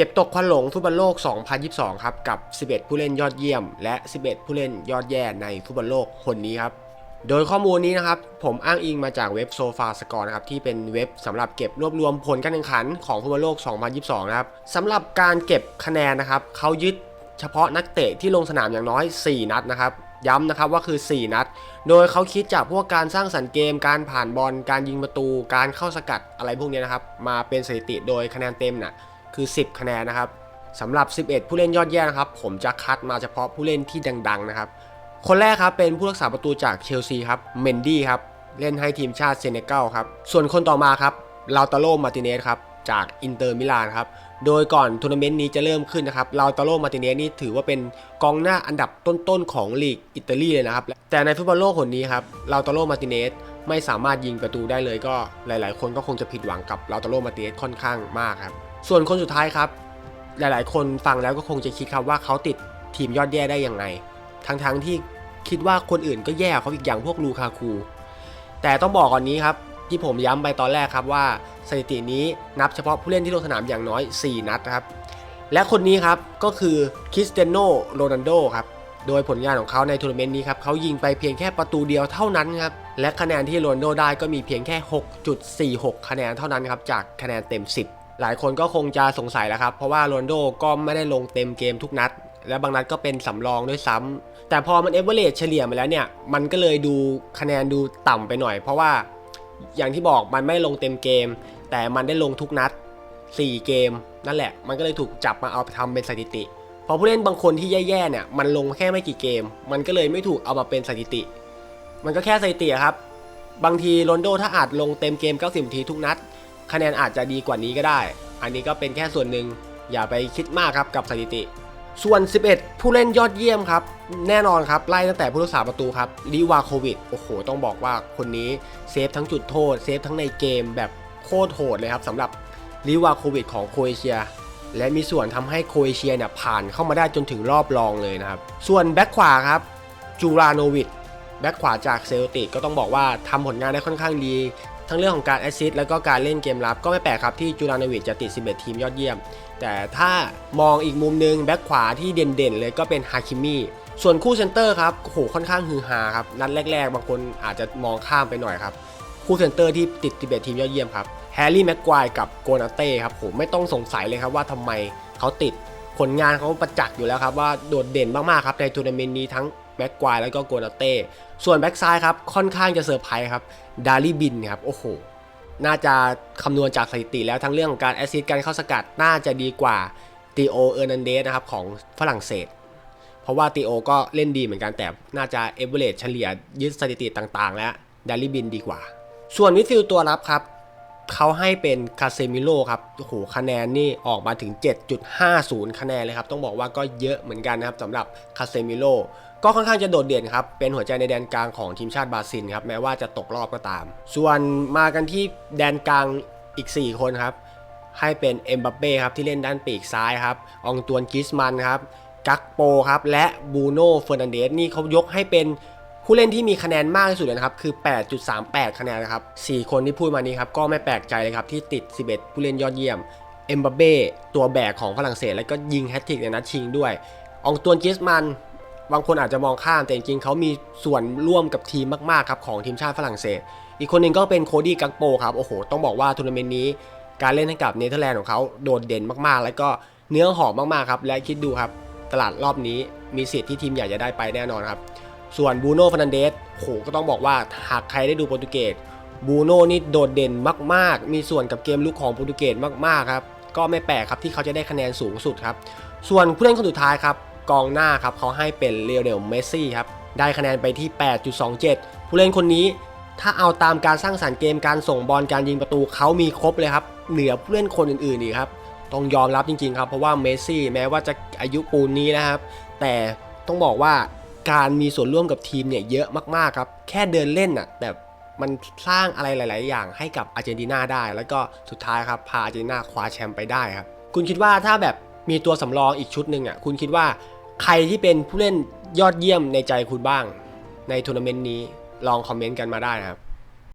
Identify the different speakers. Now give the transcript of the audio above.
Speaker 1: เก็บตกควันหลงฟุตบอลโลก 2022 ครับ กับ 11 ผู้เล่นยอดเยี่ยม และ 11 ผู้เล่นยอดแย่ในฟุตบอลโลกคนนี้ครับ โดยข้อมูลนี้นะครับ ผมอ้างอิงมาจากเว็บโซฟาสกอร์นะครับ ที่เป็นเว็บสำหรับเก็บรวบรวมผลการแข่งขันของฟุตบอลโลก 2022 นะครับสำหรับการเก็บคะแนนนะครับเขายึดเฉพาะนักเตะที่ลงสนามอย่างน้อย 4 นัดนะครับย้ำนะครับว่าคือ 4 นัด โดยเขาคิดจากพวกการสร้างสรรค์เกม การผ่านบอล การยิงประตู การเข้าสกัดอะไรพวกนี้นะครับ มาเป็นสถิติโดยคะแนนเต็มน่ะ คือ 10 คะแนนนะครับสำหรับ 11 ผู้เล่นยอดเยี่ยมนะครับ ผมจะคัดมาเฉพาะผู้เล่นที่ดัง ๆ นะครับ คนแรกครับเป็นผู้รักษาประตูจากเชลซีครับเมนดี้ครับเล่นให้ทีมชาติเซเนกัลครับ ส่วนคนต่อมาครับลาตาโรมาติเนสครับจากอินเตอร์มิลานครับ โดยก่อนทัวร์นาเมนต์นี้จะเริ่มขึ้นนะครับลาตาโรมาติเนสนี่ถือว่าเป็นกองหน้าอันดับต้นๆของลีกอิตาลีเลยนะครับ แต่ในฟุตบอลโลกคนนี้ครับลาตาโรมาติเนสไม่สามารถยิงประตูได้เลยก็หลาย ๆ คนก็คงจะผิดหวังกับลาตาโรมาติเนสค่อนข้างมากครับ ส่วนคนสุดท้ายครับ หลายๆ คนฟังแล้วก็คงจะคิดครับว่าเขาติดทีมยอดแย่ได้ยังไง ทั้งๆที่คิดว่าคนอื่นก็แย่เขาอีกอย่างพวกลูคาคู แต่ต้องบอกก่อนนี้ครับ ที่ผมย้ำไปตอนแรกครับว่าสถิตินี้นับเฉพาะผู้เล่นที่ลงสนามอย่างน้อย 4 นัดครับ และคนนี้ครับก็คือคริสเตียโนโรนัลโดครับโดยผลงานของเขาในทัวร์นาเมนต์นี้ครับเขายิงไปเพียงแค่ประตูเดียวเท่านั้นครับ และคะแนนที่โรนัลโดได้ก็มีเพียงแค่ 6.46 คะแนนเท่านั้นครับ จากคะแนนเต็ม 10 หลายคนก็คงจะสงสัยแล้วครับ เพราะว่าโรนโดก็ไม่ได้ลงเต็มเกมทุกนัด และบางนัดก็เป็นสำรองด้วยซ้ำแต่พอมันเอเวอเรจเฉลี่ยมาแล้วเนี่ย มันก็เลยดูคะแนนดูต่ำไปหน่อย เพราะว่าอย่างที่บอกมันไม่ลงเต็มเกม แต่มันได้ลงทุกนัด 4 เกม นั่นแหละ มันก็เลยถูกจับมาเอาไปทำเป็นสถิติพอผู้เล่นบางคนที่แย่ๆเนี่ยมันลงแค่ไม่กี่เกม มันก็เลยไม่ถูกเอามาเป็นสถิติ มันก็แค่สถิติครับ บางทีโรนโดถ้าอาจลงเต็มเกม 90นาทีทุกนัด คะแนนอาจจะดีกว่านี้ก็ได้ อันนี้ก็เป็นแค่ส่วนหนึ่งอย่าไปคิดมากครับกับสถิติ ส่วน 11 ผู้เล่นยอดเยี่ยมครับ แน่นอนครับ ไล่ตั้งแต่ผู้รักษาประตูครับลิวาโควิดโอ้โห ต้องบอกว่าคนนี้เซฟทั้งจุดโทษ เซฟทั้งในเกมแบบโคตรโหดเลยครับสำหรับลิวาโควิดของโครเอเชีย และมีส่วนทำให้โครเอเชียเนี่ยผ่านเข้ามาได้จนถึงรอบรองเลยนะครับ ส่วนแบ็คขวาครับจูราโนวิดแบ็คขวาจากเซลติกก็ต้องบอกว่าทำผลงานได้ค่อนข้างดี ทั้งเรื่องของการแอสซิสแล้วก็การเล่นเกมรับก็ไม่แปลกครับที่จูรานวิดจะติด 11 ทีมยอดเยี่ยม แต่ถ้ามองอีกมุมหนึงแบ็คขวาที่เด่นๆ เลยก็เป็นฮาคิมิส่วนคู่เซนเตอร์ครับโอ้โหค่อนข้างฮือฮาครับนัดแรกๆ บางคนอาจจะมองข้ามไปหน่อยครับคู่เซนเตอร์ที่ติด 11 ทีมยอดเยี่ยมครับแฮร์รี่แม็กควายกับโกนาเต้ครับผมไม่ต้องสงสัยเลยครับว่าทำไมเขาติดผลงานเขาประจักษ์อยู่แล้วครับว่าโดดเด่นมากๆครับในทัวร์นาเมนต์นี้ทั้ง แบ็กควายแล้วก็โกนาเต้ ส่วนแบ็กซ้ายครับค่อนข้างจะเซอร์ไพรส์ครับดาริบินครับโอ้โหน่าจะคำนวณจากสถิติแล้วทั้งเรื่องของการแอซิสการเข้าสกัดน่าจะดีกว่าตีโอเออร์นันเดสนะครับของฝรั่งเศส เพราะว่าตีโอก็เล่นดีเหมือนกันแต่น่าจะเอเวอเรสเฉลี่ยยึดสถิติต่างๆ แล้วดาริบินดีกว่า ส่วนมิดฟิลด์ตัวรับครับ เขาให้เป็นคาเซมิโลครับโอ้โหคะแนนนี่ออกมาถึง 7.50 คะแนนเลยครับ ต้องบอกว่าก็เยอะเหมือนกันนะครับสำหรับคาเซมิโลก็ค่อนข้างจะโดดเด่นครับ เป็นหัวใจในแดนกลางของทีมชาติบราซิลครับ แม้ว่าจะตกรอบก็ตาม ส่วนมากันที่แดนกลางอีก 4 คนครับ ให้เป็นเอ็มบัปเป้ครับที่เล่นด้านปีกซ้ายครับอองตวนกิสมันครับ กักโปครับ และบูโน่เฟอร์นันเดสนี่เขายกให้เป็น ผู้เล่นที่มีคะแนนมากที่สุดเลยนะครับคือ 8.38 คะแนนนะครับ4คนที่พูดมานี้ครับก็ไม่แปลกใจเลยครับที่ติด 11 ผู้เล่นยอดเยี่ยมเอ็มบัเป้ตัวแบกของฝรั่งเศส แล้วก็ยิงแฮตทิกในนัดชิงด้วย องตวนกิสมัน บางคนอาจจะมองข้ามแต่จริงๆเขามีส่วนร่วมกับทีมมากๆครับของทีมชาติฝรั่งเศส อีกคนหนึ่งก็เป็นโคดี้กักโปครับโอ้โห ต้องบอกว่าทัวร์นาเมนต์นี้ การเล่นให้กับเนเธอร์แลนด์ของเขาโดดเด่นมากๆ แล้วก็เนื้อหอมมากๆครับและคิดดูครับตลาดรอบนี้มีสิทธิ์ที่ทีมใหญ่จะได้ไปแน่นอนครับ ส่วนบูโน่ฟ r นันเดสโหก็ต้องบอกว่าหากใครได้ดูโปรตุเกสบูโน่นี่โดดเด่นมาก ๆ มีส่วนกับเกมลุกของโปรตุเกสมากๆครับก็ไม่แปลกครับที่เขาจะได้คะแนนสูงสุดครับ ส่วนผู้เล่นคนสุดท้ายครับกองหน้าครับเขาให้เป็นเลโอเนลเมสซี่ครับได้คะแนนไปที่ 8.27 ผู้เล่นคนนี้ ถ้าเอาตามการสร้างสรรค์เกมการส่งบอลการยิงประตูเขามีครบเลยครับเหนือผู้เล่นคนอื่นๆอีกครับต้องยอมรับจริงๆครับเพราะว่าเมสซี่แม้ว่าจะอายุปูนนี้นะครับแต่ต้องบอกว่า การมีส่วนร่วมกับทีมเนี่ยเยอะมากๆครับแค่เดินเล่นน่ะแต่มันสร้างอะไรหลาย ๆ อย่างให้กับอาร์เจนตินาได้ แล้วก็สุดท้ายครับพาอาร์เจนตินาคว้าแชมป์ไปได้ครับคุณคิดว่าถ้าแบบมีตัวสำรองอีกชุดหนึ่งอะคุณคิดว่าใครที่เป็นผู้เล่นยอดเยี่ยมในใจคุณบ้าง ในทัวร์นาเมนต์นี้ลองคอมเมนต์กันมาได้นะครับ